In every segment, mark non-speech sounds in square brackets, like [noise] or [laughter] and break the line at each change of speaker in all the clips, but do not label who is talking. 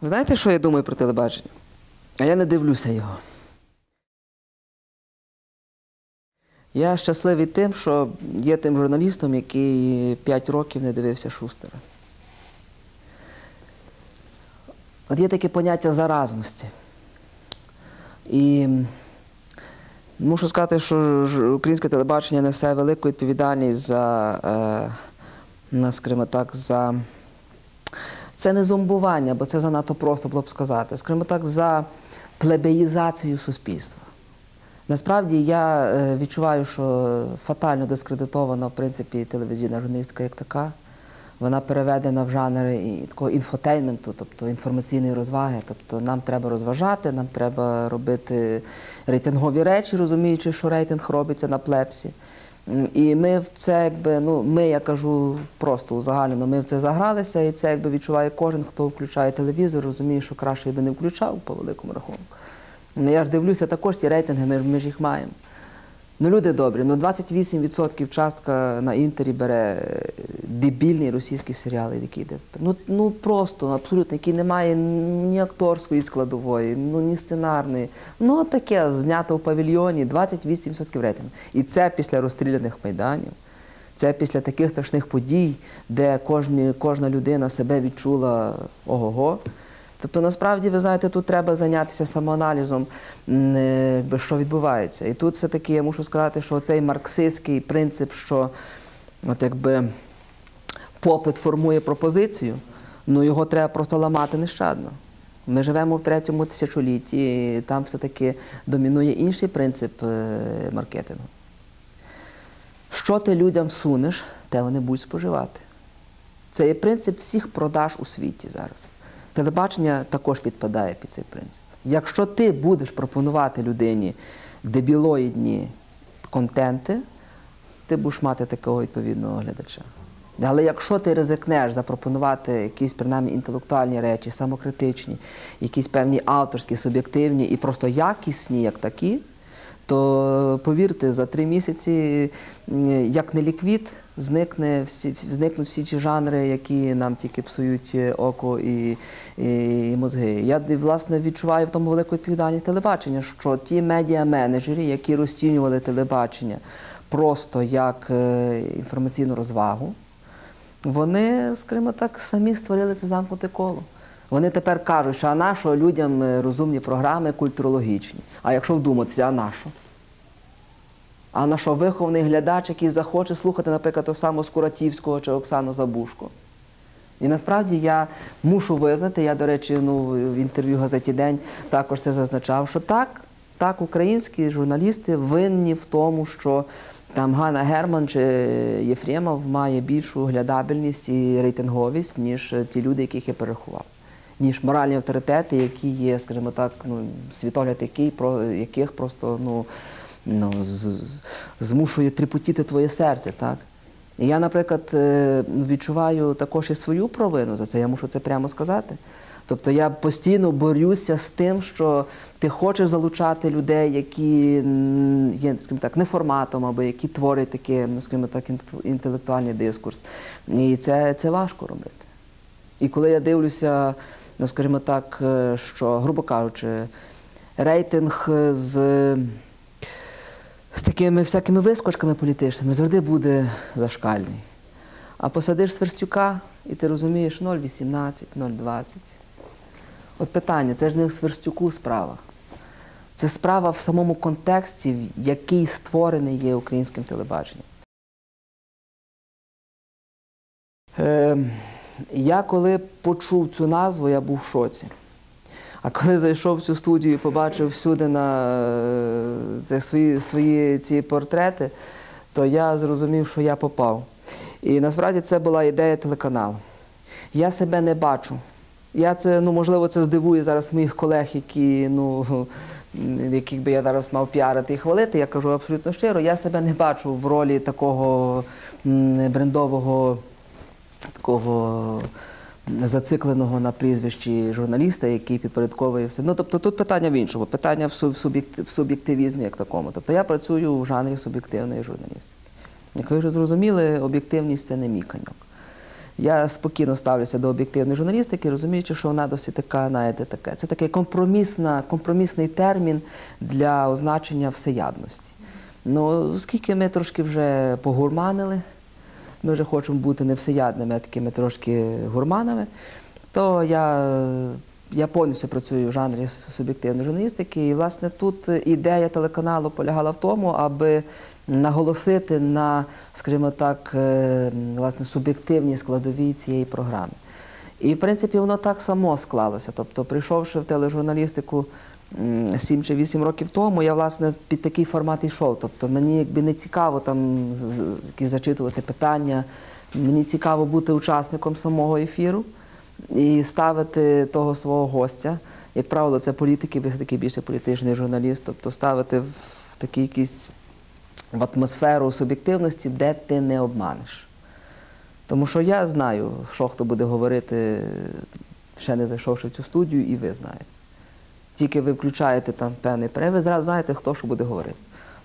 Ви знаєте, що я думаю про телебачення? А я не дивлюся його. Я щасливий тим, що є тим журналістом, який 5 років не дивився Шустера. От є таке поняття заразності. І мушу сказати, що українське телебачення несе велику відповідальність за, е, скажімо так, за це не зомбування, бо це занадто просто було б сказати. Скажімо так, за плебеїзацію суспільства. Насправді я е, відчуваю, що фатально дискредитована в принципі телевізійна журналістика як така. Вона переведена в жанр такого інфотейменту, тобто інформаційної розваги. Тобто нам треба розважати, нам треба робити рейтингові речі, розуміючи, що рейтинг робиться на плепсі. І ми в це, якби, ну, ми, я кажу просто узагальнено, ми в це загралися, і це якби відчуває кожен, хто включає телевізор, розуміє, що краще би не включав по великому рахунку. Ну, я ж дивлюся також ті рейтинги, ми, ми ж їх маємо. Ну, люди добрі, ну 28% частка на інтері бере е, дебільні російські серіали, які йде. Ну, ну просто, абсолютно, які не має ні акторської складової, ну ні сценарної. Ну, таке знято в павільйоні, 28% рейтингу. І це після розстріляних майданів. Це після таких страшних подій, де кожні, кожна людина себе відчула ого-го. Тобто, насправді, ви знаєте, тут треба зайнятися самоаналізом, е, що відбувається. І тут все-таки я мушу сказати, що цей марксистський принцип, що от якби попит формує пропозицію, ну його треба просто ламати нещадно. Ми живемо в третьому тисячолітті, і там все-таки домінує інший принцип е, маркетингу. Що ти людям сунеш, те вони будуть споживати. Це є принцип всіх продаж у світі зараз. Телебачення також підпадає під цей принцип. Якщо ти будеш пропонувати людині дебілоїдні контенти, ти будеш мати такого відповідного глядача. Але якщо ти ризикнеш запропонувати якісь принаймні інтелектуальні речі, самокритичні, якісь певні авторські, суб'єктивні і просто якісні, як такі, то повірте, за три місяці, як не ліквід, зникне всі, зникнуть всі ті жанри, які нам тільки псують е, око і, і, і мозги. Я власне відчуваю в тому велику відповідальність телебачення, що ті медіа-менеджери, які розцінювали телебачення просто як е, інформаційну розвагу, вони, скажімо так, самі створили це замкнуте коло. Вони тепер кажуть, що а на людям е, розумні програми культурологічні. А якщо вдуматися, а на що? А на що вихований глядач, який захоче слухати, наприклад, того самого Скуратівського чи Оксану Забушко? І насправді я мушу визнати, я, до речі, ну, в інтерв'ю газеті День також це зазначав, що так, так, українські журналісти винні в тому, що там Ганна Герман чи Єфремов має більшу глядабельність і рейтинговість, ніж ті люди, яких я перерахував. Ніж моральні авторитети, які є, скажімо так, ну, світогляд який, про, яких просто ну, ну, змушує тріпотіти твоє серце. Так? І я, наприклад, е, відчуваю також і свою провину за це, я мушу це прямо сказати. Тобто я постійно борюся з тим, що ти хочеш залучати людей, які є, скажімо так, не форматом, або які творять такий, ну, скажімо так, інт- інтелектуальний дискурс. І це, це важко робити. І коли я дивлюся, ну, скажімо так, е, що, грубо кажучи, рейтинг з, з такими всякими вискочками політичними завжди буде зашкальний. А посадиш Сверстюка, і ти розумієш 0,18, 0,20. От питання, це ж не в Сверстюку справа. Це справа в самому контексті, який створений є українським телебаченням. Е, я коли почув цю назву, я був в шоці. А коли зайшов в цю студію і побачив всюди на це свої, свої ці портрети, то я зрозумів, що я попав. І насправді це була ідея телеканалу. Я себе не бачу. Я це, ну можливо, це здивує зараз моїх колег, які, ну, [laughs] яких би я зараз мав піарити і хвалити. Я кажу абсолютно щиро, я себе не бачу в ролі такого брендового, такого зацикленого на прізвищі журналіста, який підпорядковує все. Ну, тобто тут питання в іншому, питання в су- в суб'єкти- в суб'єктивізмі як такому. Тобто я працюю в жанрі суб'єктивної журналістики. Як ви вже зрозуміли, об'єктивність це не мій коньок. Я спокійно ставлюся до об'єктивної журналістики, розуміючи, що вона досить така, знаєте, таке. Це такий компромісний термін для означення всеядності. Ну, оскільки ми трошки вже погурманили, ми вже хочемо бути не всеядними, а такими трошки гурманами, то я, я повністю працюю в жанрі суб'єктивної журналістики. І, власне, тут ідея телеканалу полягала в тому, аби наголосити на, скажімо так, е, власне, суб'єктивній складовій цієї програми. І, в принципі, воно так само склалося. Тобто, прийшовши в тележурналістику 7 чи 8 років тому, я власне під такий формат йшов. Тобто мені якби не цікаво там зачитувати питання, мені цікаво бути учасником самого ефіру і ставити того свого гостя. Як правило, це політики, ви такий більше політичний журналіст, тобто ставити в такий якийсь в атмосферу суб'єктивності, де ти не обманеш. Тому що я знаю, що хто буде говорити, ще не зайшовши в цю студію, і ви знаєте. Тільки ви включаєте там певний пере, ви зразу знаєте, хто що буде говорити.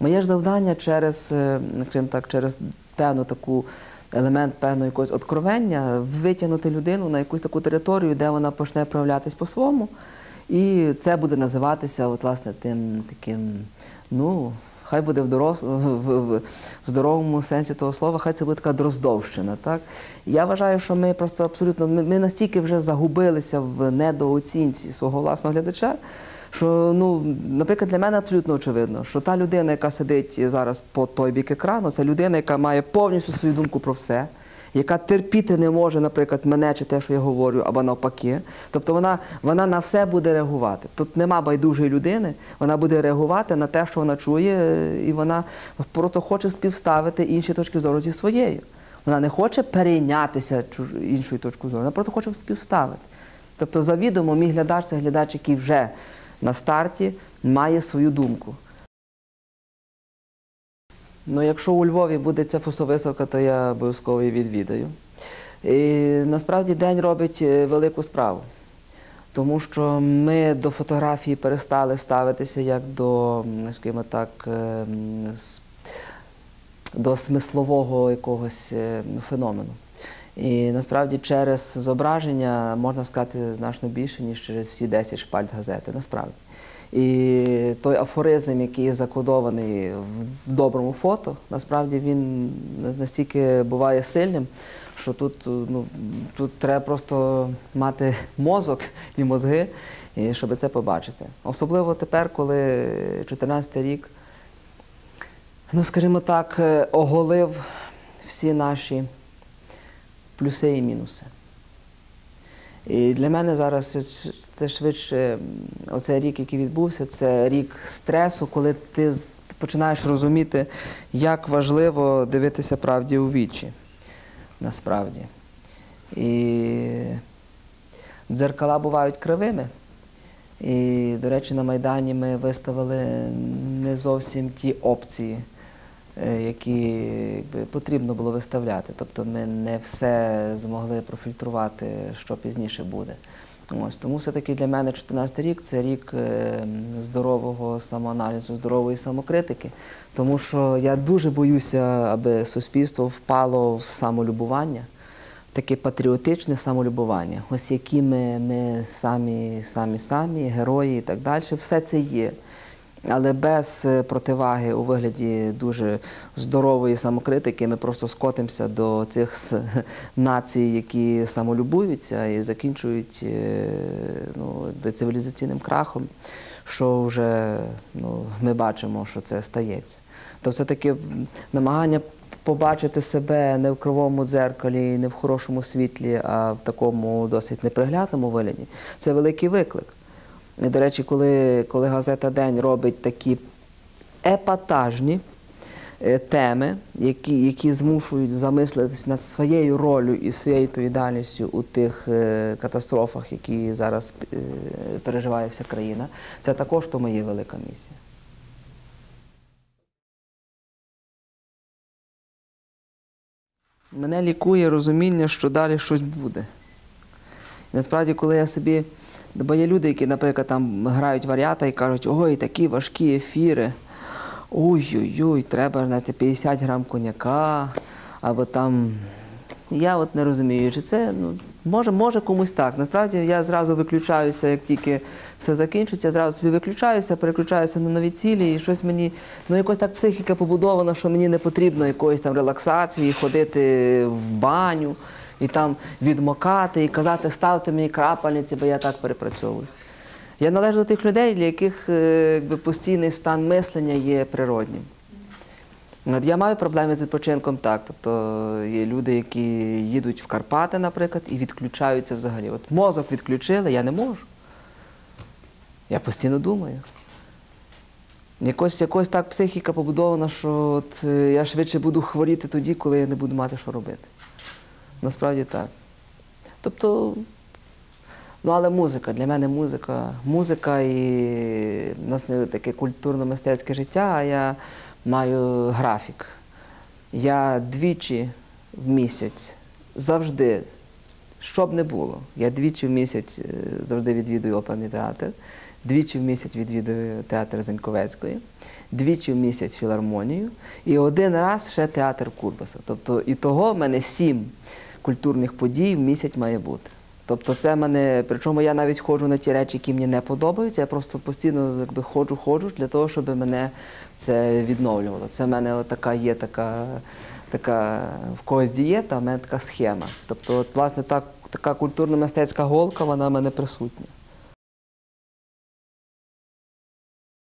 Моє ж завдання через, е, скажімо так, через певну таку елемент певного якогось откровення витягнути людину на якусь таку територію, де вона почне проявлятись по-своєму. І це буде називатися, от, власне, тим таким, ну, хай буде в, дорос... в, в, в здоровому сенсі того слова, хай це буде така дроздовщина. Так? Я вважаю, що ми просто абсолютно ми, ми настільки вже загубилися в недооцінці свого власного глядача. Що, ну, наприклад, для мене абсолютно очевидно, що та людина, яка сидить зараз по той бік екрану, це людина, яка має повністю свою думку про все, яка терпіти не може, наприклад, мене чи те, що я говорю, або навпаки. Тобто вона, вона на все буде реагувати. Тут нема байдужої людини, вона буде реагувати на те, що вона чує, і вона просто хоче співставити інші точки зору зі своєю. Вона не хоче перейнятися іншою точкою зору, вона просто хоче співставити. Тобто, завідомо, мій глядач це глядач, який вже на старті має свою думку. Ну, якщо у Львові буде ця фотовиставка, то я обов'язково її відвідаю. І насправді день робить е, велику справу, тому що ми до фотографії перестали ставитися як до, скажімо так, е, до смислового якогось е, феномену. І насправді через зображення можна сказати значно більше, ніж через всі 10 шпальт газети. Насправді. І той афоризм, який закодований в, доброму фото, насправді він настільки буває сильним, що тут, ну, тут треба просто мати мозок і мозги, щоб це побачити. Особливо тепер, коли 14 рік, ну скажімо так, е, оголив всі наші плюси і мінуси. І для мене зараз це- швидше оцей рік, який відбувся, це рік стресу, коли ти починаєш розуміти, як важливо дивитися правді у вічі. Насправді. І дзеркала бувають кривими. І, до речі, на Майдані ми виставили не зовсім ті опції, які якби, потрібно було виставляти. Тобто ми не все змогли профільтрувати, що пізніше буде. Ось, тому все-таки для мене 14 рік це рік е, здорового самоаналізу, здорової самокритики, тому що я дуже боюся, аби суспільство впало в самолюбування, в таке патріотичне самолюбування. Ось які ми, ми самі, самі, самі, герої і так далі, все це є. Але без е, противаги у вигляді дуже здорової самокритики ми просто скотимося до цих націй, які самолюбуються і закінчують е, ну, цивілізаційним крахом, що вже ну, ми бачимо, що це стається. Тобто це таке намагання побачити себе не в кривому дзеркалі, не в хорошому світлі, а в такому досить неприглядному вигляді. Це великий виклик. І, До речі, коли, коли газета День робить такі епатажні е, теми, які, які змушують замислитись над своєю ролью і своєю відповідальністю у тих е, катастрофах, які зараз е, переживає вся країна, це також то моя велика місія. Мене лікує розуміння, що далі щось буде. Насправді, коли я собі. Бо є люди, які, наприклад, там грають варіата і кажуть, ой, такі важкі ефіри. Ой-ой-ой, треба знаєте, 50 грам коньяка, або там Я от не розумію, чи це ну, може, може комусь так. Насправді я зразу виключаюся, як тільки все закінчиться, я зразу собі виключаюся, переключаюся на нові цілі, і щось мені, ну якось так психіка побудована, що мені не потрібно якоїсь там релаксації, ходити в баню і там відмокати і казати, ставте мені крапельниці, бо я так перепрацьовуюся. Я належу до тих людей, для яких е, якби, постійний стан мислення є природнім. От я маю проблеми з відпочинком так. Тобто є люди, які їдуть в Карпати, наприклад, і відключаються взагалі. От мозок відключили, я не можу. Я постійно думаю. Якось, якось так психіка побудована, що от, е, я швидше буду хворіти тоді, коли я не буду мати що робити. Насправді так. Тобто, ну але музика, для мене музика. Музика і в нас не таке культурно-мистецьке життя, а я маю графік. Я двічі в місяць завжди, що б не було, я двічі в місяць е, завжди відвідую оперний театр, двічі в місяць відвідую театр Заньковецької, двічі в місяць філармонію і один раз ще театр Курбаса. Тобто і того в мене сім культурних подій в місяць має бути. Тобто це мене, причому я навіть ходжу на ті речі, які мені не подобаються, я просто постійно якби, ходжу, ходжу для того, щоб мене це відновлювало. Це в мене така є така, така в когось дієта, в мене така схема. Тобто, от, власне, так, така культурно-мистецька голка, вона в мене присутня.